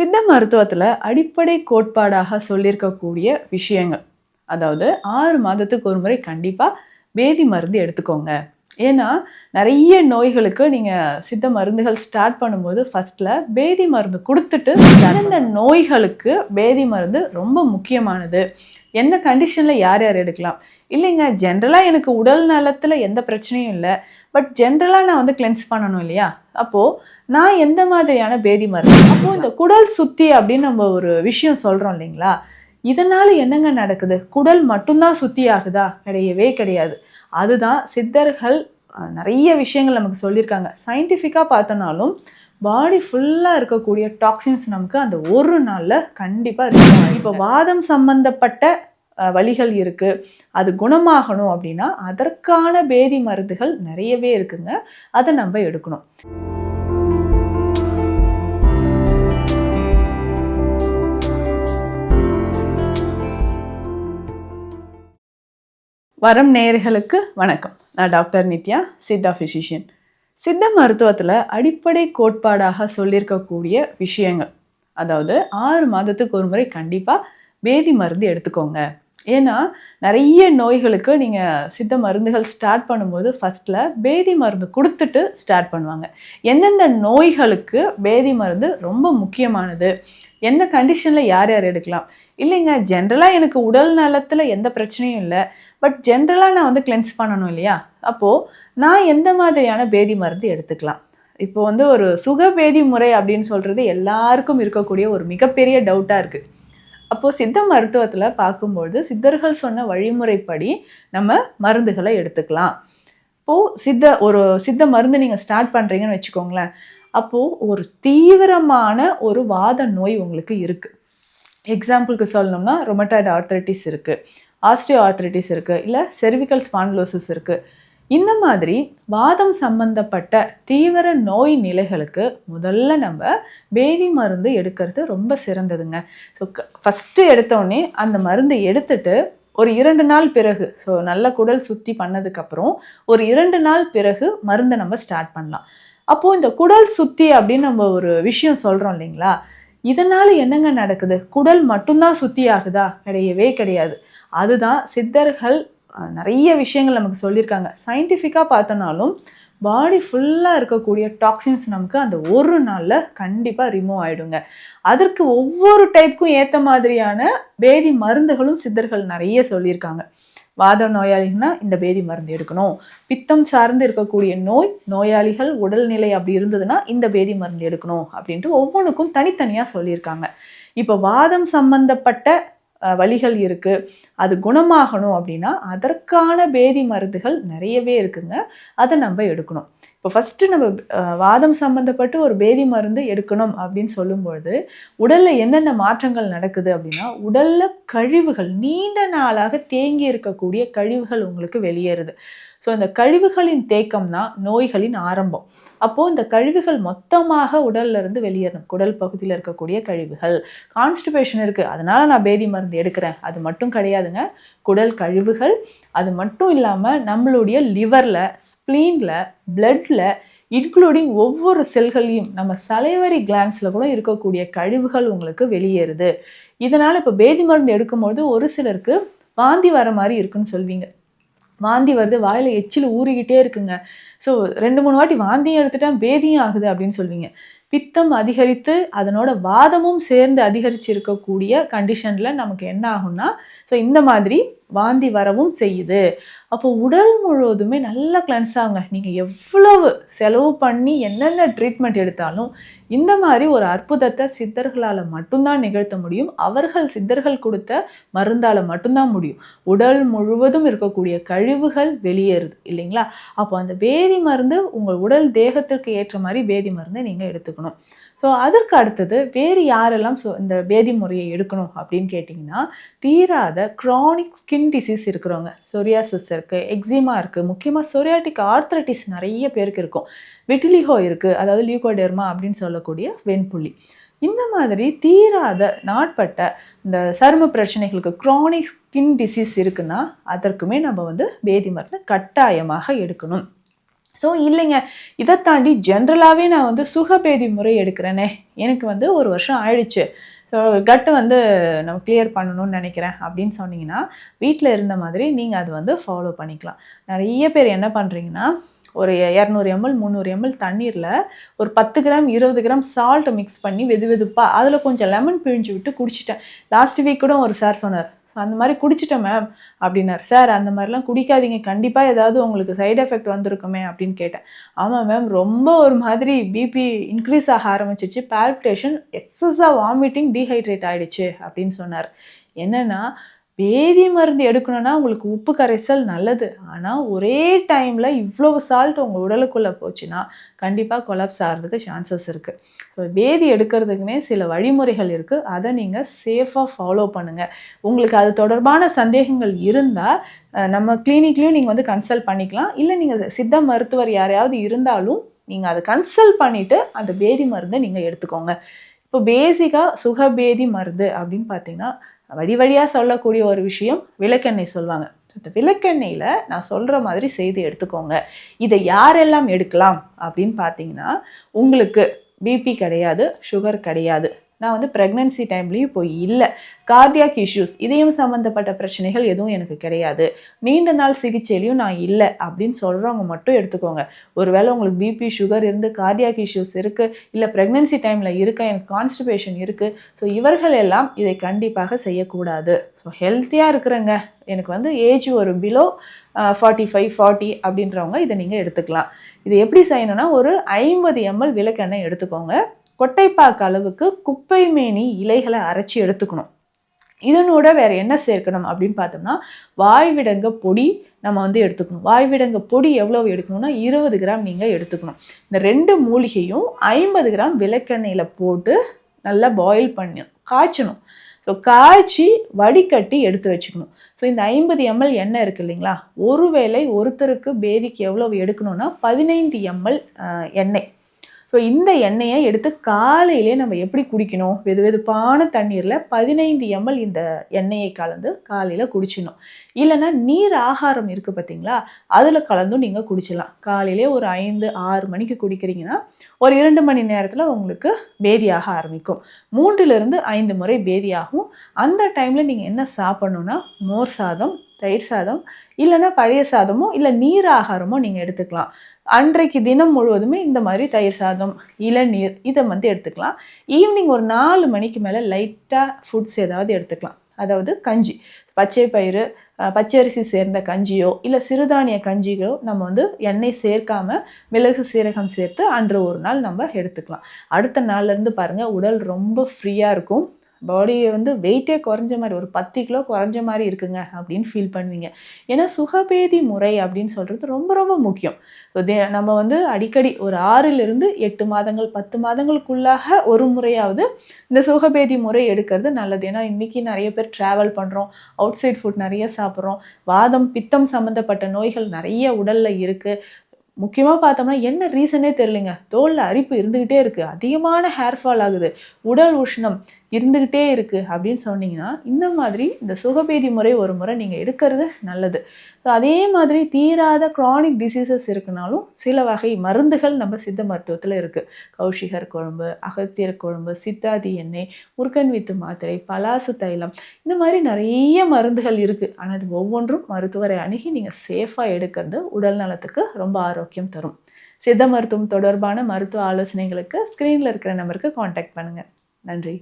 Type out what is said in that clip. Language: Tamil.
சித்த மருத்துவத்தில் அடிப்படை கோட்பாடாக சொல்லியிருக்கக்கூடிய விஷயங்கள். அதாவது ஆறு மாதத்துக்கு ஒரு முறை கண்டிப்பாக வேதி மருந்து எடுத்துக்கோங்க. ஏன்னா நிறைய நோய்களுக்கு நீங்கள் சித்த மருந்துகள் ஸ்டார்ட் பண்ணும்போது ஃபஸ்ட்டில் வேதி மருந்து கொடுத்துட்டு சிறந்த நோய்களுக்கு வேதி மருந்து ரொம்ப முக்கியமானது. என்ன கண்டிஷனில் யார் யார் எடுக்கலாம்? இல்லைங்க ஜென்ரலாக எனக்கு உடல் நலத்தில் எந்த பிரச்சனையும் இல்லை. பட் ஜென்ரலாக நான் வந்து கிளென்ஸ் பண்ணணும் இல்லையா? அப்போது நான் எந்த மாதிரியான பேதி மருந்து? அப்போ இந்த குடல் சுத்தி அப்படின்னு நம்ம ஒரு விஷயம் சொல்கிறோம் இல்லைங்களா? இதனால என்னங்க நடக்குது? குடல் மட்டும்தான் சுத்தி ஆகுதா? கிடையவே கிடையாது. அதுதான் சித்தர்கள் நிறைய விஷயங்கள் நமக்கு சொல்லியிருக்காங்க. சயின்டிஃபிக்காக பார்த்தனாலும் பாடி ஃபுல்லாக இருக்கக்கூடிய டாக்ஸின்ஸ் நமக்கு அந்த ஒரு நாளில் கண்டிப்பாக இப்போ வாதம் சம்பந்தப்பட்ட வழிகள் இருக்குது அது குணமாகணும் அப்படின்னா அதற்கான பேதி மருந்துகள் நிறையவே இருக்குங்க. அதை நம்ம எடுக்கணும். வரம் நேயர்களுக்கு வணக்கம். நான் டாக்டர் நித்யா சித்தா ஃபிசிஷியன் சித்த மருத்துவத்தில் அடிப்படை கோட்பாடாக சொல்லியிருக்கக்கூடிய விஷயங்கள். அதாவது ஆறு மாதத்துக்கு ஒரு முறை கண்டிப்பாக வேதி மருந்து எடுத்துக்கோங்க. ஏன்னா நிறைய நோய்களுக்கு நீங்கள் சித்த மருந்துகள் ஸ்டார்ட் பண்ணும்போது ஃபஸ்ட்டில் வேதி மருந்து கொடுத்துட்டு ஸ்டார்ட் பண்ணுவாங்க. எந்தெந்த நோய்களுக்கு வேதி மருந்து ரொம்ப முக்கியமானது? என்ன கண்டிஷனில் யார் யார் எடுக்கலாம்? இல்லைங்க ஜென்ரலாக எனக்கு உடல் நலத்தில் எந்த பிரச்சனையும் இல்லை. பட் ஜென்ரலாக நான் வந்து கிளென்ஸ் பண்ணணும் இல்லையா? அப்போது நான் எந்த மாதிரியான பேதி மருந்து எடுத்துக்கலாம்? இப்போ வந்து ஒரு சுகபேதி முறை அப்படின்னு சொல்கிறது எல்லாருக்கும் இருக்கக்கூடிய ஒரு மிகப்பெரிய டவுட்டாக இருக்குது அப்போது சித்த மருத்துவத்தில் பார்க்கும்பொழுது சித்தர்கள் சொன்ன வழிமுறைப்படி நம்ம மருந்துகளை எடுத்துக்கலாம். இப்போது சித்த ஒரு சித்த மருந்து நீங்கள் ஸ்டார்ட் பண்ணுறீங்கன்னு வச்சுக்கோங்களேன். அப்போது ஒரு தீவிரமான ஒரு வாத நோய் உங்களுக்கு இருக்குது எக்ஸாம்பிளுக்கு சொல்லணும்னா ரொமட்டாய்டு ஆர்த்தரைட்டிஸ் இருக்குது ஆஸ்டியோ ஆர்த்ரைட்டிஸ் இருக்குது இல்லை செர்விக்கல் ஸ்பான்லோசிஸ் இருக்குது இந்த மாதிரி வாதம் சம்பந்தப்பட்ட தீவிர நோய் நிலைகளுக்கு முதல்ல நம்ம பேதி மருந்து எடுக்கிறது ரொம்ப சிறந்ததுங்க. ஸோ ஃபஸ்ட்டு எடுத்தோடனே அந்த மருந்தை எடுத்துட்டு ஒரு இரண்டு நாள் பிறகு ஸோ நல்ல குடல் சுத்தி பண்ணதுக்கப்புறம் ஒரு இரண்டு நாள் பிறகு மருந்தை நம்ம ஸ்டார்ட் பண்ணலாம். அப்போது இந்த குடல் சுத்தி அப்படின்னு நம்ம ஒரு விஷயம் சொல்கிறோம் இல்லைங்களா? இதனால் என்னங்க நடக்குது? குடல் மட்டும்தான் சுத்தி ஆகுதா? கிடையவே கிடையாது. அதுதான் சித்தர்கள் நிறைய விஷயங்கள் நமக்கு சொல்லியிருக்காங்க. சயின்டிஃபிக்காக பார்த்தனாலும் பாடி ஃபுல்லாக இருக்கக்கூடிய டாக்ஸின்ஸ் நமக்கு அந்த ஒரு நாளில் கண்டிப்பாக ரிமூவ் ஆகிடுங்க அதற்கு ஒவ்வொரு டைப்புக்கும் ஏற்ற மாதிரியான பேதி மருந்துகளும் சித்தர்கள் நிறைய சொல்லியிருக்காங்க. வாத நோயாளிகள்னா இந்த பேதி மருந்து எடுக்கணும். பித்தம் சார்ந்து இருக்கக்கூடிய நோய் நோயாளிகள் உடல்நிலை அப்படி இருந்ததுன்னா இந்த பேதி மருந்து எடுக்கணும் அப்படின்ட்டு ஒவ்வொன்றுக்கும் தனித்தனியாக சொல்லியிருக்காங்க. இப்போ வாதம் சம்பந்தப்பட்ட வழிகள் இருக்குது அது குணமாகணும் அப்படின்னா அதற்கான பேதி மருந்துகள் நிறையவே இருக்குங்க. அதை நம்ம எடுக்கணும். இப்போ ஃபஸ்ட்டு நம்ம வாதம் சம்மந்தப்பட்டு ஒரு பேதி மருந்து எடுக்கணும் அப்படின்னு சொல்லும்பொழுது உடலில் என்னென்ன மாற்றங்கள் நடக்குது அப்படின்னா உடலில் கழிவுகள் நீண்ட நாளாக தேங்கி இருக்கக்கூடிய கழிவுகள் உங்களுக்கு வெளியேறுது. ஸோ இந்த கழிவுகளின் தேக்கம் தான் நோய்களின் ஆரம்பம். அப்போது இந்த கழிவுகள் மொத்தமாக உடல்ல இருந்து வெளியேறணும் குடல் பகுதியில் இருக்கக்கூடிய கழிவுகள். கான்ஸ்டிபேஷன் இருக்குது அதனால் நான் பேதி மருந்து எடுக்கிறேன். அது மட்டும் கிடையாதுங்க. குடல் கழிவுகள். அது மட்டும் இல்லாமல் நம்மளுடைய லிவரில் ஸ்ப்ளீனில் பிளட்டில் இன்க்ளூடிங் ஒவ்வொரு செல்களையும் நம்ம சலைவரி கிளான்ஸில் கூட இருக்கக்கூடிய கழிவுகள் உங்களுக்கு வெளியேறுது. இதனால் இப்போ பேதி மருந்து எடுக்கும்பொழுது ஒரு சிலருக்கு வாந்தி வர மாதிரி இருக்குன்னு சொல்வீங்க. வாந்தி வருது வாயில் எச்சில் ஊறிக்கிட்டே இருக்குங்க. ஸோ ரெண்டு மூணு வாட்டி வாந்தியும் எடுத்துட்டேன் பேதியும் ஆகுது அப்படின்னு சொல்வீங்க. பித்தம் அதிகரித்து அதனோட வாதமும் சேர்ந்து அதிகரிச்சு இருக்கக்கூடிய கண்டிஷனில் நமக்கு என்ன ஆகும்னா ஸோ இந்த மாதிரி வாந்தி வரவும் செய்யுது. அப்போ உடல் முழுவதுமே நல்லா கிளென்ஸ் ஆகுங்க. நீங்கள் எவ்வளவு செலவு பண்ணி என்னென்ன ட்ரீட்மெண்ட் எடுத்தாலும் இந்த மாதிரி ஒரு அற்புதத்தை சித்தர்களால் மட்டும்தான் நிகழ்த்த முடியும். அவர்கள் சித்தர்கள் கொடுத்த மருந்தால் மட்டும்தான் முடியும். உடல் முழுவதும் இருக்கக்கூடிய கழிவுகள் வெளியேறுது இல்லைங்களா? அப்போ அந்த வேதி மருந்து உங்கள் உடல் தேகத்திற்கு ஏற்ற மாதிரி வேதி மருந்தை நீங்கள் எடுத்துக்கணும். ஸோ அதற்கு அடுத்தது வேறு யாரெல்லாம் சொ இந்த வேதி முறையை எடுக்கணும் அப்படின்னு கேட்டிங்கன்னா தீராத க்ரானிக் ஸ்கின் டிசீஸ் இருக்கிறவங்க. சொரியாசிஸ் இருக்குது எக்ஸிமா இருக்குது முக்கியமாக சொரியாட்டிக் ஆர்த்ரட்டிஸ் நிறைய பேருக்கு இருக்கும். விட்டிலிஹோ இருக்குது அதாவது லியூகோடெர்மா அப்படின்னு சொல்லக்கூடிய வெண்புள்ளி. இந்த மாதிரி தீராத நாட்பட்ட இந்த சரும பிரச்சனைகளுக்கு க்ரானிக் ஸ்கின் டிசீஸ் இருக்குன்னா அதற்குமே நம்ம வந்து வேதி மருந்து கட்டாயமாக எடுக்கணும். ஸோ இல்லைங்க. இதை தாண்டி ஜென்ரலாகவே நான் வந்து சுகபேதி முறை எடுக்கிறேனே. எனக்கு வந்து ஒரு வருஷம் ஆயிடுச்சு. ஸோ கட்டு வந்து நம்ம கிளியர் பண்ணணும்னு நினைக்கிறேன் அப்படின்னு சொன்னீங்கன்னா வீட்டில் இருந்த மாதிரி நீங்கள் அது வந்து ஃபாலோ பண்ணிக்கலாம். நிறைய பேர் என்ன பண்ணுறீங்கன்னா ஒரு இரநூறு எம்எல் முந்நூறு எம்எல் தண்ணீரில் ஒரு பத்து கிராம் இருபது கிராம் சால்ட்டை மிக்ஸ் பண்ணி வெது வெதுப்பாக அதில் கொஞ்சம் லெமன் பிழிஞ்சு விட்டு குடிச்சிட்டேன். லாஸ்ட் வீக் கூட ஒரு சார் சொன்னார் அந்த மாதிரி குடிச்சிட்டேன் மேம் அப்படின்னார். சார் அந்த மாதிரிலாம் குடிக்காதீங்க. கண்டிப்பாக ஏதாவது உங்களுக்கு சைடு எஃபெக்ட் வந்திருக்குமே அப்படின்னு கேட்டேன். ஆமாம் மேம் ரொம்ப ஒரு மாதிரி பிபி இன்க்ரீஸ் ஆக ஆரம்பிச்சிச்சு. பால்பிட்டேஷன் எக்ஸஸாக வாமிட்டிங் டீஹைட்ரேட் ஆகிடுச்சு அப்படின்னு சொன்னார். என்னென்னா பேதி மருந்து எடுக்கணும்னா உங்களுக்கு உப்பு கரைசல் நல்லது. ஆனால் ஒரே டைமில் இவ்வளோ சால்ட் உங்கள் உடலுக்குள்ளே போச்சுன்னா கண்டிப்பாக கொலாப்ஸ் ஆகிறதுக்கு சான்சஸ் இருக்குது ஸோ வேதி எடுக்கிறதுக்குனே சில வழிமுறைகள் இருக்குது அதை நீங்கள் சேஃபாக ஃபாலோ பண்ணுங்கள் உங்களுக்கு அது தொடர்பான சந்தேகங்கள் இருந்தால் நம்ம கிளினிக்லேயும் நீங்கள் வந்து கன்சல்ட் பண்ணிக்கலாம். இல்லை நீங்கள் சித்த மருத்துவர் யாரையாவது இருந்தாலும் நீங்கள் அதை கன்சல்ட் பண்ணிவிட்டு அந்த பேதி மருந்தை நீங்கள் எடுத்துக்கோங்க. இப்போ பேசிக்காக சுகபேதி மருந்து அப்படின்னு பார்த்தீங்கன்னா வழி வழியாக சொல்லக்கூடிய ஒரு விஷயம் விளக்கெண்ணெய் சொல்லுவாங்க. இந்த விளக்கெண்ணெயில் நான் சொல்கிற மாதிரி செய்து எடுத்துக்கோங்க. இதை யாரெல்லாம் எடுக்கலாம் அப்படின்னு பார்த்தீங்கன்னா உங்களுக்கு பிபி கிடையாது சுகர் கிடையாது. நான் வந்து ப்ரெக்னென்சி டைம்லேயும் இப்போ இல்லை. கார்டியாக் இஷ்யூஸ் இதயம் சம்மந்தப்பட்ட பிரச்சனைகள் எதுவும் எனக்கு கிடையாது. நீண்ட நாள் சிகிச்சையிலையும் நான் இல்லை அப்படின்னு சொல்கிறவங்க மட்டும் எடுத்துக்கோங்க. ஒருவேளை உங்களுக்கு பிபி சுகர் இருந்து கார்டியாக் இஷ்யூஸ் இருக்குது இல்லை ப்ரெக்னென்சி டைமில் இருக்க எனக்கு கான்ஸ்டிபேஷன் இருக்குது ஸோ இவர்கள் எல்லாம் இதை கண்டிப்பாக செய்யக்கூடாது. ஸோ ஹெல்த்தியாக இருக்கிறேங்க. எனக்கு வந்து ஏஜ் ஒரு பிலோ ஃபார்ட்டி ஃபைவ் ஃபார்ட்டி அப்படின்றவங்க இதை நீங்கள் எடுத்துக்கலாம். இது எப்படி செய்யணும்னா ஒரு ஐம்பது எம்எல் விளக்கெண்ணெய் எடுத்துக்கோங்க. கொட்டைப்பாக்கு அளவுக்கு குப்பை மேனி இலைகளை அரைச்சி எடுத்துக்கணும். இதனோட வேறு என்ன சேர்க்கணும் அப்படின்னு பார்த்தோம்னா வாய்விடங்க பொடி நம்ம வந்து எடுத்துக்கணும். வாய்விடங்க பொடி எவ்வளோ எடுக்கணும்னா இருபது கிராம் நீங்கள் எடுத்துக்கணும். இந்த ரெண்டு மூலிகையும் ஐம்பது கிராம் விளக்கெண்ணெயில் போட்டு நல்லா பாயில் பண்ணி காய்ச்சணும். ஸோ காய்ச்சி வடிகட்டி எடுத்து வச்சுக்கணும். ஸோ இந்த ஐம்பது எம்எல் எண்ணெய் இருக்குது இல்லைங்களா? ஒருவேளை ஒருத்தருக்கு பேதிக்கு எவ்வளோ எடுக்கணும்னா பதினைந்து எம்எல் எண்ணெய். ஸோ இந்த எண்ணெயை எடுத்து காலையிலே நம்ம எப்படி குடிக்கணும்? வெது வெதுப்பான தண்ணீரில் பதினைந்து எம்எல் இந்த எண்ணெயை கலந்து காலையில் குடிச்சிடணும். இல்லைன்னா நீர் ஆகாரம் இருக்குது பார்த்தீங்களா? அதில் கலந்தும் நீங்கள் குடிச்சிடலாம். காலையிலே ஒரு ஐந்து ஆறு மணிக்கு குடிக்கிறீங்கன்னா ஒரு இரண்டு மணி நேரத்தில் உங்களுக்கு பேதியாக ஆரம்பிக்கும். மூன்றிலிருந்து ஐந்து முறை பேதியாகும். அந்த டைமில் நீங்கள் என்ன சாப்பிட்ணுன்னா மோர் சாதம் தயிர் சாதம் இல்லைன்னா பழைய சாதமோ இல்லை நீர் ஆகாரமோ நீங்கள் எடுத்துக்கலாம். அன்றைக்கு தினம் முழுவதுமே இந்த மாதிரி தயிர் சாதம் இளநீர் இதை வந்து எடுத்துக்கலாம். ஈவினிங் ஒரு நாலு மணிக்கு மேலே லைட்டாக ஃபுட்ஸ் ஏதாவது எடுத்துக்கலாம். அதாவது கஞ்சி. பச்சை பயிறு பச்சரிசி சேர்ந்த கஞ்சியோ இல்லை சிறுதானிய கஞ்சிகளோ நம்ம வந்து எண்ணெய் சேர்க்காம மிளகு சீரகம் சேர்த்து அன்று ஒரு நாள் நம்ம எடுத்துக்கலாம். அடுத்த நாள்லேருந்து பாருங்கள் உடல் ரொம்ப ஃப்ரீயாக இருக்கும். பாடியை வந்து வெயிட்டே குறைஞ்ச மாதிரி ஒரு பத்து கிலோ குறைஞ்ச மாதிரி இருக்குங்க அப்படின்னு ஃபீல் பண்ணுவீங்க. ஏன்னா சுகபேதி முறை அப்படின்னு சொல்கிறது ரொம்ப ரொம்ப முக்கியம். நம்ம வந்து அடிக்கடி ஒரு ஆறிலிருந்து எட்டு மாதங்கள் பத்து மாதங்களுக்குள்ளாக ஒரு முறையாவது இந்த சுகபேதி முறை எடுக்கிறது நல்லது. ஏன்னா இன்றைக்கி நிறைய பேர் ட்ராவல் பண்ணுறோம் அவுட் சைட் ஃபுட் நிறைய சாப்பிட்றோம் வாதம் பித்தம் சம்மந்தப்பட்ட நோய்கள் நிறைய உடலில் இருக்குது முக்கியமாக பார்த்தோம்னா என்ன ரீசனே தெரியலைங்க? தோலில் அரிப்பு இருந்துக்கிட்டே இருக்குது அதிகமான ஹேர் ஃபால் ஆகுது. உடல் உஷ்ணம் இருந்துக்கிட்டே இருக்குது அப்படின்னு சொன்னீங்கன்னா இந்த மாதிரி இந்த சுகபேதி முறை ஒரு முறை நீங்கள் எடுக்கிறது நல்லது. ஸோ அதே மாதிரி தீராத க்ரானிக் டிசீசஸ் இருக்குனாலும் சில வகை மருந்துகள் நம்ம சித்த மருத்துவத்தில் இருக்குது கௌஷிகர் குழம்பு அகத்தியர் குழம்பு சித்தாதி எண்ணெய் முருகன் வித்து மாத்திரை பலாசு தைலம் இந்த மாதிரி நிறைய மருந்துகள் இருக்குது ஆனால் அது ஒவ்வொன்றும் மருத்துவரை அணுகி நீங்கள் சேஃபாக எடுக்கிறது உடல் நலத்துக்கு ரொம்ப ஆரோக்கியம் தரும். சித்த மருத்துவம் தொடர்பான மருத்துவ ஆலோசனைகளுக்கு ஸ்க்ரீனில் இருக்கிற நம்பருக்கு காண்டாக்ட் பண்ணுங்கள் நன்றி.